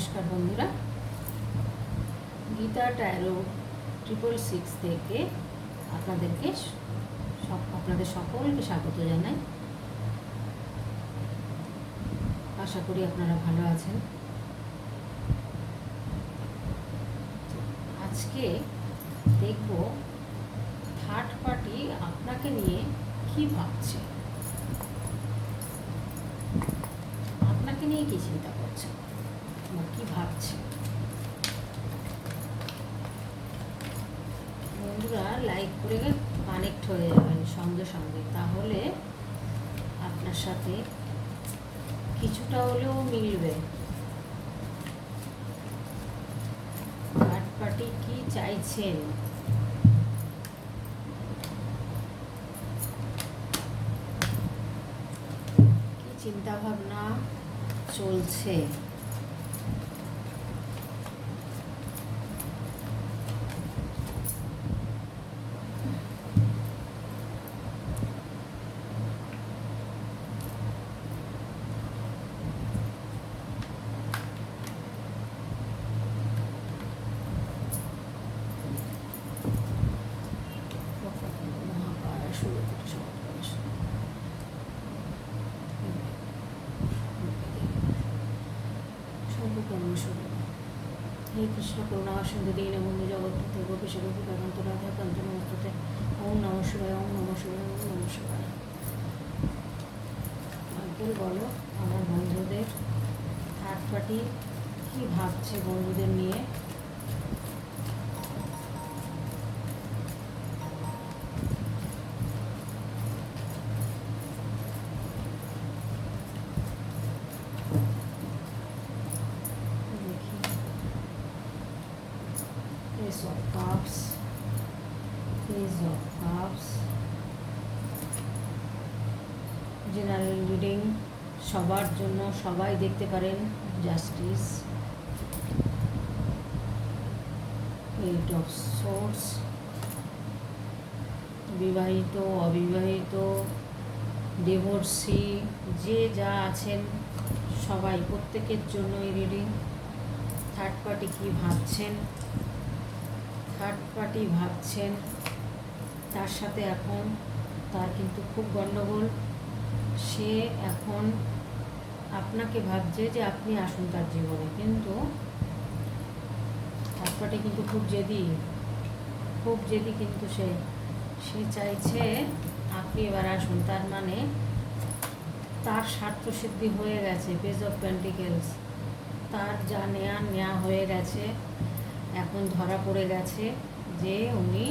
নমস্কার বন্ধুরা। Gita taro triple six থেকে আপনাদেরকে আপনাদের সকলকে স্বাগত জানাই। আশা করি আপনারা ভালো আছেন। আজকে দেখব থার্ড পার্টি আপনাকে নিয়ে কি ভাবছে। আপনাকে নিয়ে কি চিন্তা করছে? কি ভাবছে? বন্ধুরা লাইক করে কানেক্ট হয়ে যাবেন সঙ্গে সঙ্গে। তাহলে আপনার সাথে কিছুটা হলেও মিলবে। পার্টি কি চাইছেন? চিন্তা ভাবনা চলছে? কৃষ্ণ করুণা সিন্ধু দীন এবং জগৎপতি গোপীশ গোপী কান্ত রাধা কান্ত নমস্তে ওম নম শিবায়, ওম নম শিবায়, ওম নম শিবায়। বলো, আমার বন্ধুদের থার্ড পার্টি কী ভাবছে বন্ধুদের নিয়ে? সবার জন্য সবাই দেখতে পারেন জাস্টিস এইট অফ সোর্স বিবাহিত, অবিবাহিত ডিভোর্সি যে যা আছেন সবাই প্রত্যেকের জন্য এই রিডিং থার্ড পার্টি কী ভাবছেন? থার্ড পার্টি ভাবছেন, তার সাথে এখন তার কিন্তু খুব গণ্ডগোল সে এখন আপনাকে ভাবছে যে আপনি আসুন তার জীবনে, কিন্তু থার্ড কিন্তু খুব জেদি খুব জেদি কিন্তু সে সে চাইছে আপনি এবার আসুন, তার মানে তার স্বার্থ সিদ্ধি হয়ে গেছে পেজ অফ পেন্টিকেলস তার যা নেয়া নেওয়া হয়ে গেছে, এখন ধরা পড়ে গেছে যে উনি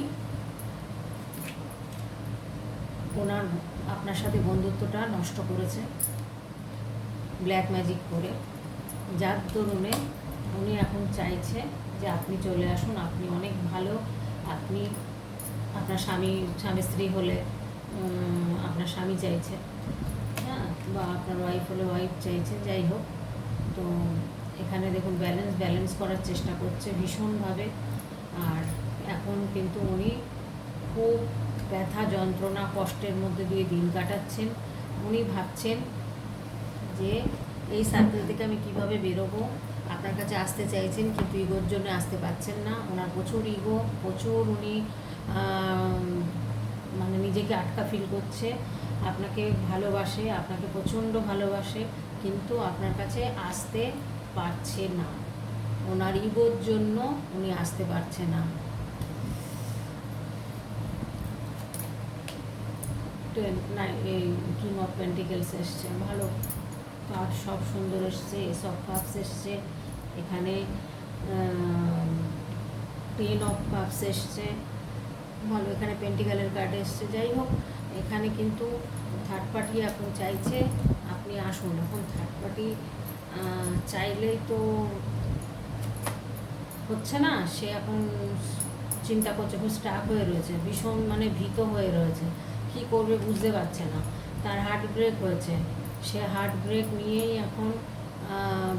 ওনার, আপনার সাথে বন্ধুত্বটা নষ্ট করেছে। ব্ল্যাক ম্যাজিক করে। যার দরুনে উনি এখন চাইছে যে আপনি চলে আসুন, আপনি অনেক ভালো, আপনি আপনার স্বামী স্বামী স্ত্রী হলে আপনার স্বামী চাইছে। হ্যাঁ বা আপনার ওয়াইফ হলে ওয়াইফ চাইছে, যাই হোক। তো এখানে দেখুন ব্যালেন্স ব্যালেন্স করার চেষ্টা করছে ভীষণভাবে। আর এখন কিন্তু উনি খুব ব্যথা যন্ত্রণা, কষ্টের মধ্যে দিয়ে দিন কাটাচ্ছেন। উনি ভাবছেন যে এই সার্কেল থেকে আমি কীভাবে বেরোবো, আপনার কাছে আসতে চাইছেন কিন্তু ইগোর জন্য আসতে পারছেন না, ওনার প্রচুর ইগো, প্রচুর উনি মানে নিজেকে আটকা ফিল করছে, আপনাকে ভালোবাসে, আপনাকে প্রচণ্ড ভালোবাসে, কিন্তু আপনার কাছে আসতে পারছে না। ওনার ইগোর জন্য উনি আসতে পারছে না। কিং অফ পেন্টিকেলস এসছে, ভালো। কার্ড সব সুন্দর এসছে এসব কাপস এসছে। এখানে টেন অফ কাপস এসছে। ভালো, এখানে পেন্টিকালের কার্ড এসছে। যাই হোক, এখানে কিন্তু থার্ড পার্টি এখন চাইছে, আপনি আসুন। এখন থার্ড পার্টি চাইলেই তো হচ্ছে না, সে এখন চিন্তা করছে খুব স্টাক হয়ে রয়েছে, ভীষণ মানে ভীত হয়ে রয়েছে। কি করবে বুঝতে পারছে না। তার হার্ট ব্রেক হয়েছে। সে হার্ট ব্রেক নিয়েই এখন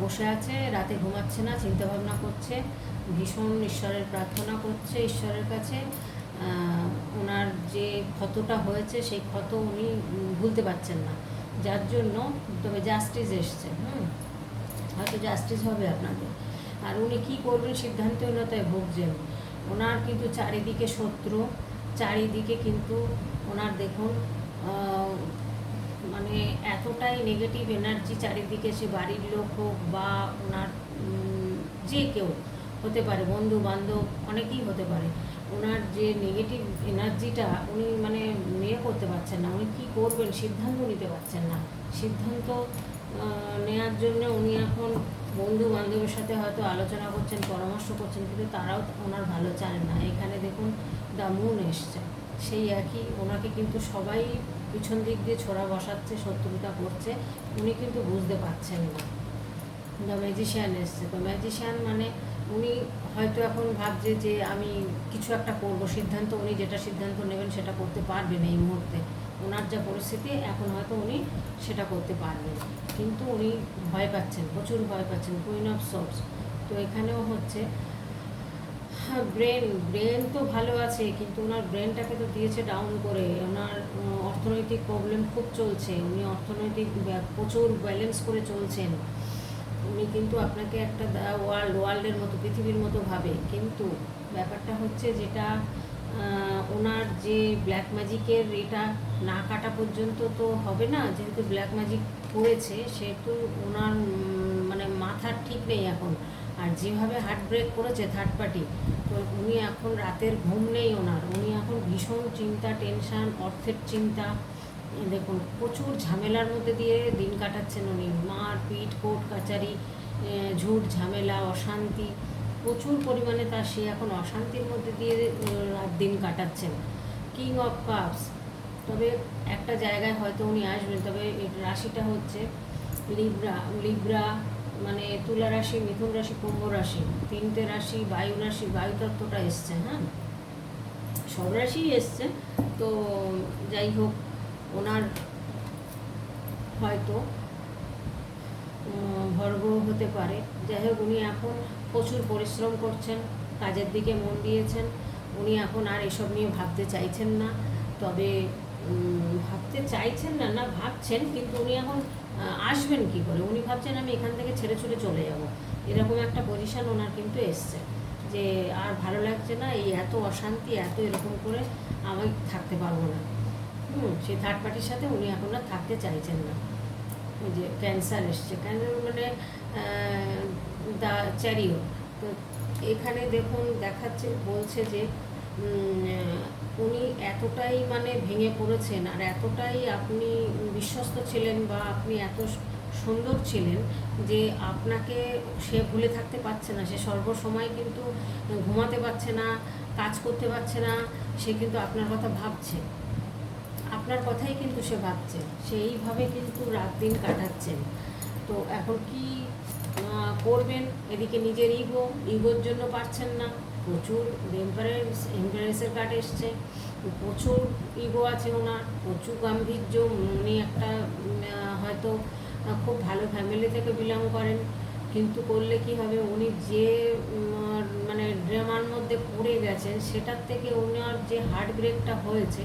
বসে আছে, রাতে ঘুমাচ্ছে না চিন্তা ভাবনা করছে, ভীষণ ঈশ্বরের প্রার্থনা করছে ঈশ্বরের কাছে। ওনার যে ক্ষতটা হয়েছে, সেই ক্ষত উনি ভুলতে পারছেন না। যার জন্য তবে জাস্টিস এসছে, হুম? হয়তো জাস্টিস হবে আপনাদের। আর উনি কি করবেন সিদ্ধান্ত সিদ্ধান্তহীনতায় ভুগছেন। ওনার কিন্তু চারিদিকে শত্রু, চারিদিকে কিন্তু ওনার দেখুন মানে এতটাই নেগেটিভ এনার্জি চারিদিকে, সে বাড়ির লোক হোক বা ওনার যে কেউ হতে পারে, বন্ধু বান্ধব অনেকেই হতে পারে, ওনার যে নেগেটিভ এনার্জিটা উনি মানে নিয়ে করতে পারছেন না, উনি কী করবেন সিদ্ধান্ত নিতে পারছেন না। সিদ্ধান্ত নেওয়ার জন্য উনি এখন বন্ধু বান্ধবের সাথে হয়তো আলোচনা করছেন, পরামর্শ করছেন, কিন্তু তারাও ওনার ভালো চান না। এখানে দেখুন দ্য মুন এসছে। সেই একই, ওনাকে কিন্তু সবাই পিছন দিক দিয়ে ছোড়া বসাচ্ছে, শত্রুতা করছে, উনি কিন্তু বুঝতে পারছেন না। দ্য ম্যাজিশিয়ান এসছে। তো ম্যাজিশিয়ান মানে উনি হয়তো এখন ভাবছে যে আমি কিছু একটা করব, সিদ্ধান্ত উনি যেটা সিদ্ধান্ত নেবেন সেটা করতে পারবেন এই মুহূর্তে। ওনার যা পরিস্থিতি, এখন হয়তো উনি সেটা করতে পারবেন। কিন্তু উনি ভয় পাচ্ছেন, প্রচুর ভয় পাচ্ছেন। কুইন অফ সোর্স তো এখানেও হচ্ছে হ্যাঁ ব্রেন ব্রেন তো ভালো আছে, কিন্তু ওনার ব্রেনটাকে তো দিয়েছে ডাউন করে। ওনার অর্থনৈতিক প্রবলেম খুব চলছে। উনি অর্থনৈতিক প্রচুর ব্যালেন্স করে চলছেন। উনি কিন্তু আপনাকে একটা ওয়ার্ল্ড ওয়ার্ল্ডের মতো, পৃথিবীর মতো ভাবে। কিন্তু ব্যাপারটা হচ্ছে যেটা ওনার যে ব্ল্যাক ম্যাজিকের এটা না কাটা পর্যন্ত তো হবে না। যেহেতু ব্ল্যাক ম্যাজিক করেছে, সেহেতু ওনার মানে মাথার ঠিক নেই এখন। আর যেভাবে হার্ট ব্রেক করেছে থার্ড পার্টি তো উনি এখন রাতের ঘুম নেই ওনার। উনি এখন ভীষণ চিন্তা টেনশান অর্থের চিন্তা। দেখুন, প্রচুর ঝামেলার মধ্যে দিয়ে দিন কাটাচ্ছেন উনি। মার পিট কোর্ট কাচারি ঝুট, ঝামেলা, অশান্তি, প্রচুর পরিমাণে তার সে এখন অশান্তির মধ্যে দিয়ে রাত দিন কাটাচ্ছেন। কিং অফ কাপস তবে একটা জায়গায় হয়তো উনি আসবেন, তবে রাশিটা হচ্ছে লিব্রা লিব্রা মানে তুলা রাশি, মিথুন রাশি, কুম্ভ রাশি, তিনটে রাশি, বায়ু রাশি, বায়ু তত্ত্বটা এসছে হ্যাঁ? সব রাশিই এসছে, তো যাই হোক, ওনার হয়তো ভর্গ হতে পারে। যাই হোক, উনি এখন প্রচুর পরিশ্রম করছেন, কাজের দিকে মন দিয়েছেন। উনি এখন আর এসব নিয়ে ভাবতে চাইছেন না। তবে ভাবতে চাইছেন না না ভাবছেন, কিন্তু উনি এখন আসবেন কি করে? উনি ভাবছেন আমি এখান থেকে ছেড়ে ছুড়ে চলে যাব। এরকম একটা পজিশন ওনার কিন্তু এসছে যে, আর ভালো লাগছে না, এই এত অশান্তি, এত এরকম করে আমি থাকতে পারব না। হুম, সেই থার্ড পার্টির সাথে উনি এখন আর থাকতে চাইছেন না। ওই যে ক্যান্সার এসছে। ক্যান্সার মানে দ্য চ্যারিও তো এখানে দেখুন, দেখাচ্ছে, বলছে যে উনি এতটাই মানে ভেঙে পড়েছেন আর এতটাই আপনি বিশ্বস্ত ছিলেন বা আপনি এত সুন্দর ছিলেন যে আপনাকে সে ভুলে থাকতে পারছে না। সে সর্বসময় কিন্তু ঘুমাতে পারছে না, কাজ করতে পারছে না, সে কিন্তু আপনার কথা ভাবছে। আপনার কথাই কিন্তু সে ভাবছে। সেইভাবে কিন্তু রাত দিন কাটাচ্ছেন। তো এখন কি করবেন? এদিকে নিজের ইগো, ইগোর জন্য পারছেন না। প্রচুর এম্পারেন্স এম্পারেন্সের কার্ড এসছে। প্রচুর ইগো আছে ওনার, প্রচুর গাম্ভীর্য, উনি একটা হয়তো খুব ভালো ফ্যামিলি থেকে বিলং করেন। কিন্তু করলে কি হবে? উনি যে মানে ড্রামার মধ্যে পড়ে গেছেন, সেটার থেকে ওনার যে হার্ট ব্রেকটা হয়েছে,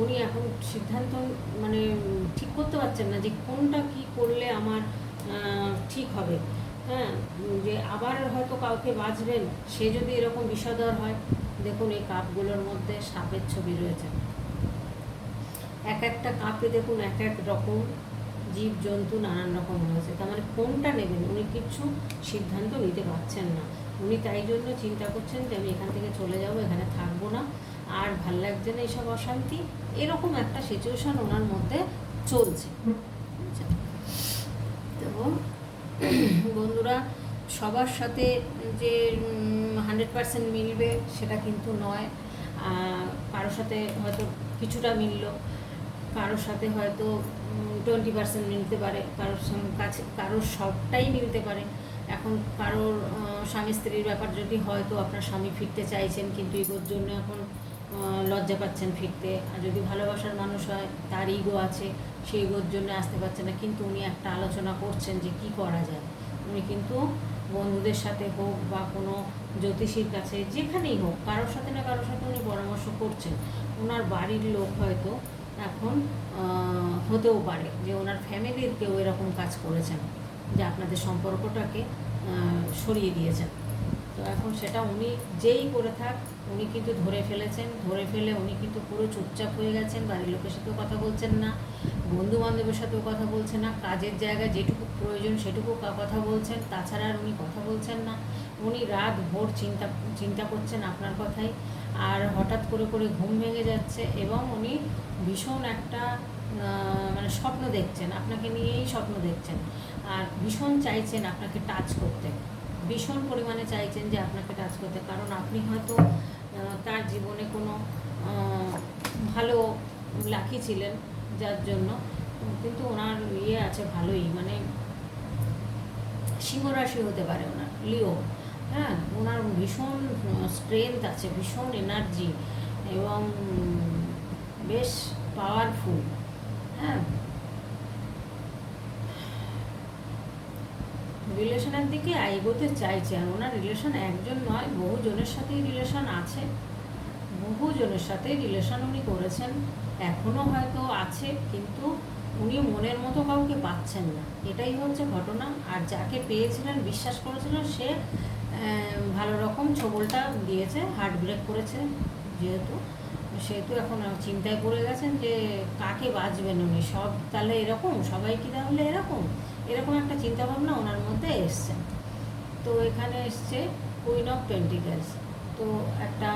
উনি এখন সিদ্ধান্ত মানে ঠিক করতে পারছেন না যে কোনটা কি করলে আমার ঠিক হবে। হ্যাঁ যে আবার হয়তো কাউকে বাঁচবেন সে যদি এরকম বিষধর হয়, দেখুন এই কাপগুলোর মধ্যে সাপের ছবি রয়েছে। এক একটা কাপে দেখুন এক এক রকম জীব জন্তু নানান রকম রয়েছে। তার মানে কোনটা নেবেন? উনি কিছু সিদ্ধান্ত নিতে পারছেন না। উনি তাই জন্য চিন্তা করছেন যে আমি এখান থেকে চলে যাব, এখানে থাকব না। আর ভালো লাগছে না এইসব অশান্তি। এরকম একটা সিচুয়েশন ওনার মধ্যে চলছে। আচ্ছা। তো বন্ধুরা, সবার সাথে যে হান্ড্রেড পার্সেন্ট মিলবে সেটা কিন্তু নয়। কারোর সাথে হয়তো কিছুটা মিললো, কারোর সাথে হয়তো টোয়েন্টি পার্সেন্ট মিলতে পারে, কারোর কাছে, কারোর সবটাই মিলতে পারে। এখন কারোর স্বামী স্ত্রীর ব্যাপার যদি হয়তো আপনার স্বামী ফিরতে চাইছেন, কিন্তু ইগোর জন্য এখন লজ্জা পাচ্ছেন ফিরতে। আর যদি ভালোবাসার মানুষ হয়, তার ইগো আছে, সেই ইগোর জন্য আসতে পারছে না। কিন্তু উনি একটা আলোচনা করছেন যে কি করা যায়। উনি কিন্তু বন্ধুদের সাথে হোক বা কোনো জ্যোতিষীর কাছে যেখানেই হোক, কারোর সাথে না কারোর সাথে উনি পরামর্শ করছেন। ওনার বাড়ির লোক হয়তো এখন হতেও পারে যে ওনার ফ্যামিলির কেউ এরকম কাজ করেছেন যে আপনাদের সম্পর্কটাকে সরিয়ে দিয়েছেন। তো এখন সেটা উনি যেই করে থাক, উনি কিন্তু ধরে ফেলেছেন, ধরে ফেলে উনি কিন্তু পুরো চুপচাপ হয়ে গেছেন, বাড়ির লোকের সাথেও কথা বলছেন না বন্ধু বান্ধবের সাথেও কথা বলছেন না, কাজের জায়গায় যেটুকু প্রয়োজন সেটুকু কথা বলছেন, তাছাড়া আর উনি কথা বলছেন না। উনি রাত ভোর চিন্তা চিন্তা করছেন আপনার কথাই। আর হঠাৎ করে করে ঘুম ভেঙে যাচ্ছে এবং উনি ভীষণ একটা মানে স্বপ্ন দেখছেন, আপনাকে নিয়েই স্বপ্ন দেখছেন। আর ভীষণ চাইছেন আপনাকে টাচ করতে। ভীষণ পরিমাণে চাইছেন যে আপনাকে টাচ করতে। কারণ আপনি হয়তো তার জীবনে কোনো ভালো লাকি ছিলেন যার জন্য। কিন্তু ওনার ইয়ে আছে ভালোই মানে সিংহরাশি হতে পারে ওনার, লিও। হ্যাঁ ওনার ভীষণ স্ট্রেংথ আছে, ভীষণ এনার্জি এবং বেশ পাওয়ারফুল হ্যাঁ। রিলেশনের দিকে এগোতে চাইছে আর ওনার রিলেশন একজন নয়, বহুজনের সাথেই রিলেশন আছে। বহু জনের সাথেই রিলেশন উনি করেছেন। এখনও হয়তো আছে, কিন্তু উনি মনের মতো কাউকে পাচ্ছেন না। এটাই হচ্ছে ঘটনা। আর যাকে পেয়েছিলেন, বিশ্বাস করেছিলেন সে ভালো রকম ছবলটা দিয়েছে হার্ট ব্রেক করেছে যেহেতু। সেহেতু এখন চিন্তায় পড়ে গেছেন যে, কাকে বাঁচবেন উনি? সব তাহলে এরকম? সবাই কি তাহলে এরকম? এরকম একটা চিন্তাভাবনা ওনার মধ্যে এসছে। তো এখানে এসছে কুইন অফ পেন্টিকালস তো একটা,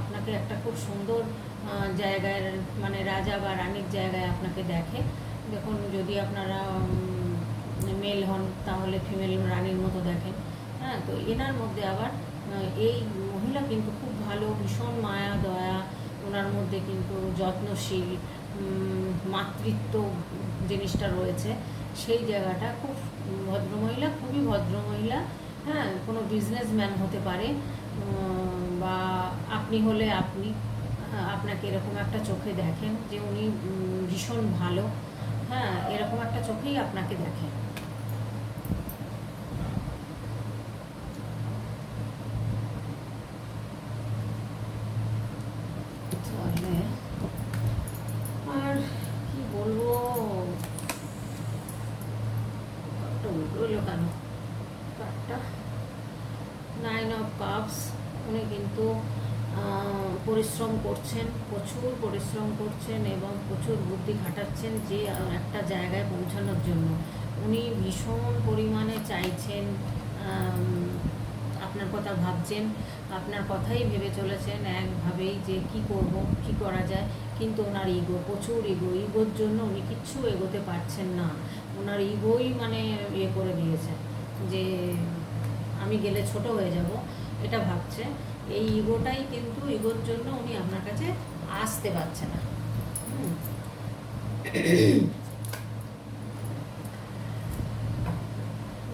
আপনাকে একটা খুব সুন্দর জায়গায় মানে রাজা বা রানীর জায়গায় আপনাকে দেখে। দেখুন, যদি আপনারা মেল হন, তাহলে ফিমেল রানীর মতো দেখেন। হ্যাঁ তো এনার মধ্যে আবার এই মহিলা কিন্তু খুব ভালো, ভীষণ মায়া, দয়া। ওনার মধ্যে কিন্তু যত্নশীল মাতৃত্ব জিনিসটা রয়েছে। সেই জায়গাটা খুব ভদ্রমহিলা, খুবই ভদ্রমহিলা। হ্যাঁ কোনো বিজনেসম্যান হতে পারে বা আপনি হলে আপনি আপনাকে এরকম একটা চোখে দেখেন যে উনি ভীষণ ভালো। হ্যাঁ এরকম একটা চোখেই আপনাকে দেখেন তাহলে আর কি বলব একটা উল্টো এলো কেন কার্ডটা নাইন অফ কাপস উনি কিন্তু আহ, পরিশ্রম করছেন, প্রচুর পরিশ্রম করছেন এবং প্রচুর বুদ্ধি খাটাচ্ছেন যে একটা জায়গায় পৌঁছানোর জন্য। উনি ভীষণ পরিমাণে চাইছেন আপনার কথা ভাবছেন, আপনার কথাই ভেবে চলেছেন একভাবেই যে কি করব, কি করা যায়। কিন্তু ওনার ইগো, প্রচুর ইগো, ইগোর জন্য উনি কিচ্ছু এগোতে পারছেন না। ওনার ইগোই মানে ইয়ে করে দিয়েছে যে, আমি গেলে ছোট হয়ে যাব, এটা ভাবছে। এই ইগোটাই কিন্তু ইগোর জন্য উনি আপনার কাছে আসতে পারছে না।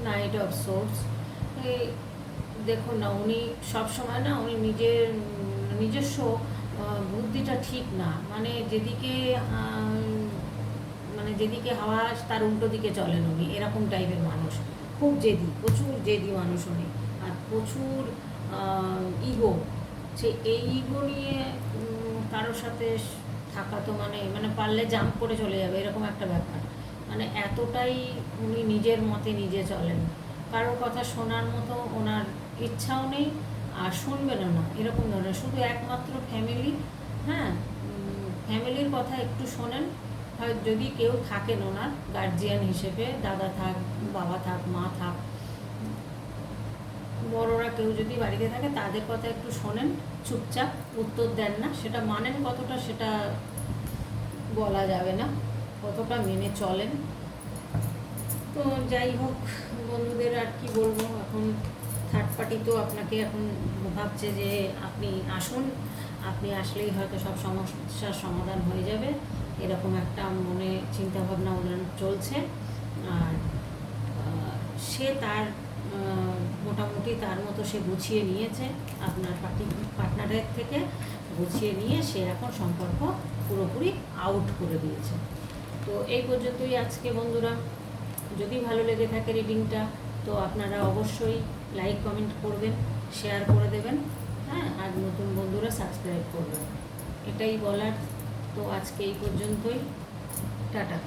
নাইট অফ সোর্স দেখুন না, উনি সবসময় না উনি নিজের, নিজস্ব বুদ্ধিটা ঠিক না। মানে যেদিকে মানে যেদিকে হাওয়া তার উল্টো দিকে চলেন উনি, এরকম টাইপের মানুষ। খুব জেদি, প্রচুর জেদি মানুষ উনি। আর প্রচুর ইগো সে এই ইগো নিয়ে কারোর সাথে থাকা তো মানে মানে পারলে জাম্প করে চলে যাবে, এরকম একটা ব্যাপার। মানে এতটাই উনি নিজের মতে নিজে চলেন। কারোর কথা শোনার মতো ওনার ইচ্ছাও নেই, আর শুনবেনও না, এরকম ধরনের। শুধু একমাত্র ফ্যামিলি হ্যাঁ ফ্যামিলির কথা একটু শোনেন। হয় যদি কেউ থাকেন ওনার গার্জিয়ান হিসেবে, দাদা থাক, বাবা থাক, মা থাক বড়রা কেউ যদি বাড়িতে থাকে তাদের কথা একটু শোনেন, চুপচাপ উত্তর দেন না। সেটা মানেন কতটা, সেটা বলা যাবে না। কতটা মেনে চলেন। তো যাই হোক, বন্ধুদের আর কি বলব, এখন থার্ড পার্টি তো আপনাকে এখন ভাবছে যে আপনি আসুন। আপনি আসলেই হয়তো সব সমস্যার সমাধান হয়ে যাবে। এরকম একটা মনে চিন্তাভাবনা ওনার চলছে। আর সে তার মোটামুটি তার মতো সে গুছিয়ে নিয়েছে আপনার পার্টি পার্টনারের থেকে, গুছিয়ে নিয়ে সে এখন সম্পর্ক পুরোপুরি আউট করে দিয়েছে। তো এই পর্যন্তই আজকে বন্ধুরা। যদি ভালো লেগে থাকে রিডিংটা তো আপনারা অবশ্যই লাইক কমেন্ট করবেন শেয়ার করে দেবেন হ্যাঁ আর নতুন বন্ধুরা সাবস্ক্রাইব করবেন। এটাই বলার। তো আজকে এই পর্যন্তই। টাটা।